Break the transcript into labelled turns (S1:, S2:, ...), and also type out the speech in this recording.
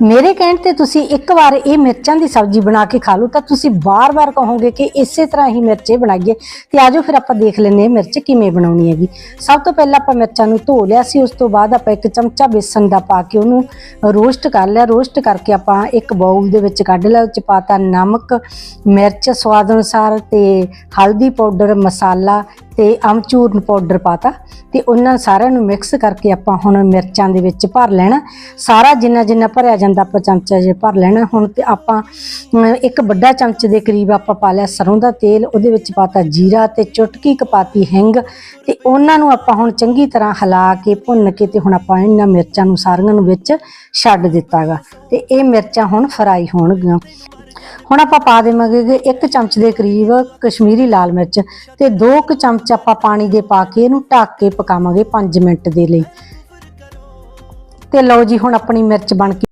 S1: ਮੇਰੇ ਕਹਿਣ ਤੇ ਤੁਸੀਂ ਇੱਕ ਵਾਰ ਇਹ ਮਿਰਚਾਂ ਦੀ ਸਬਜ਼ੀ ਬਣਾ ਕੇ ਖਾ ਲਓ, ਤਾਂ ਤੁਸੀਂ ਬਾਰ-ਬਾਰ ਕਹੋਗੇ ਕਿ ਇਸੇ ਤਰ੍ਹਾਂ ਹੀ ਮਿਰਚੇ ਬਣਾਈਏ। ਤੇ ਆਜੋ ਫਿਰ ਆਪਾਂ ਦੇਖ ਲੈਂਦੇ ਹਾਂ ਮਿਰਚ ਕਿਵੇਂ ਬਣਾਉਣੀ ਹੈਗੀ। ਸਭ ਤੋਂ ਪਹਿਲਾਂ ਆਪਾਂ ਮਿਰਚਾਂ ਨੂੰ ਧੋ ਲਿਆ ਸੀ, ਉਸ ਤੋਂ ਬਾਅਦ ਆਪਾਂ ਇੱਕ ਚਮਚਾ ਬੇਸਨ ਦਾ ਪਾ ਕੇ ਉਹਨੂੰ ਰੋਸਟ ਕਰ ਲਿਆ। ਰੋਸਟ ਕਰਕੇ ਆਪਾਂ ਇੱਕ ਬਾਉਲ ਦੇ ਵਿੱਚ ਕੱਢ ਲਿਆ ਉਹ ਚ ਪਾਤਾ ਨਮਕ, ਮਿਰਚ ਸਵਾਦ ਅਨੁਸਾਰ ਤੇ ਹਲਦੀ ਪਾਊਡਰ, ਮਸਾਲਾ ਤੇ ਅਮਚੂਰਨ ਪਾਊਡਰ ਪਾਤਾ ਤੇ ਉਹਨਾਂ ਸਾਰਿਆਂ ਨੂੰ ਮਿਕਸ ਕਰਕੇ ਆਪਾਂ ਹੁਣ ਮਿਰਚਾਂ ਦੇ ਵਿੱਚ ਭਰ ਲੈਣਾ। ਸਾਰਾ ਜਿੰਨਾ ਜਿੰਨਾ ਭਰਿਆ ਜਾਂਦਾ ਆਪਾਂ ਚਮਚਾ ਜੇ ਭਰ ਲੈਣਾ। ਹੁਣ ਤੇ ਆਪਾਂ ਇੱਕ ਵੱਡਾ ਚਮਚ ਦੇ ਕਰੀਬ ਆਪਾਂ ਪਾ ਲਿਆ ਸਰੋਂ ਦਾ ਤੇਲ, ਉਹਦੇ ਵਿੱਚ ਪਾਤਾ ਜੀਰਾ ਤੇ ਚੁਟਕੀ ਕਪਾਤੀ ਹਿੰਗ ਤੇ ਉਹਨਾਂ ਨੂੰ ਆਪਾਂ ਹੁਣ ਚੰਗੀ ਤਰ੍ਹਾਂ ਹਿਲਾ ਕੇ, ਭੁੰਨ ਕੇ ਤੇ ਹੁਣ ਆਪਾਂ ਇਹਨਾਂ ਮਿਰਚਾਂ ਨੂੰ ਸਾਰੀਆਂ ਨੂੰ ਵਿੱਚ ਛੱਡ ਦਿੱਤਾਗਾ। ਤੇ ਇਹ ਮਿਰਚਾਂ ਹੁਣ ਫਰਾਈ ਹੋਣਗੀਆਂ। ਹੁਣ ਆਪਾਂ ਪਾ ਦੇਵਾਂਗੇ ਇੱਕ ਚਮਚ ਦੇ ਕਰੀਬ ਕਸ਼ਮੀਰੀ ਲਾਲ ਮਿਰਚ ਤੇ 2 ਕੁ ਚਮਚ ਆਪਾਂ ਪਾਣੀ ਦੇ ਪਾ ਕੇ ਇਹਨੂੰ ਢੱਕ ਕੇ ਪਕਾਵਾਂਗੇ 5 ਮਿੰਟ ਦੇ ਲਈ। ਤੇ ਲਓ ਜੀ, ਹੁਣ ਆਪਣੀ ਮਿਰਚ ਬਣ ਕੇ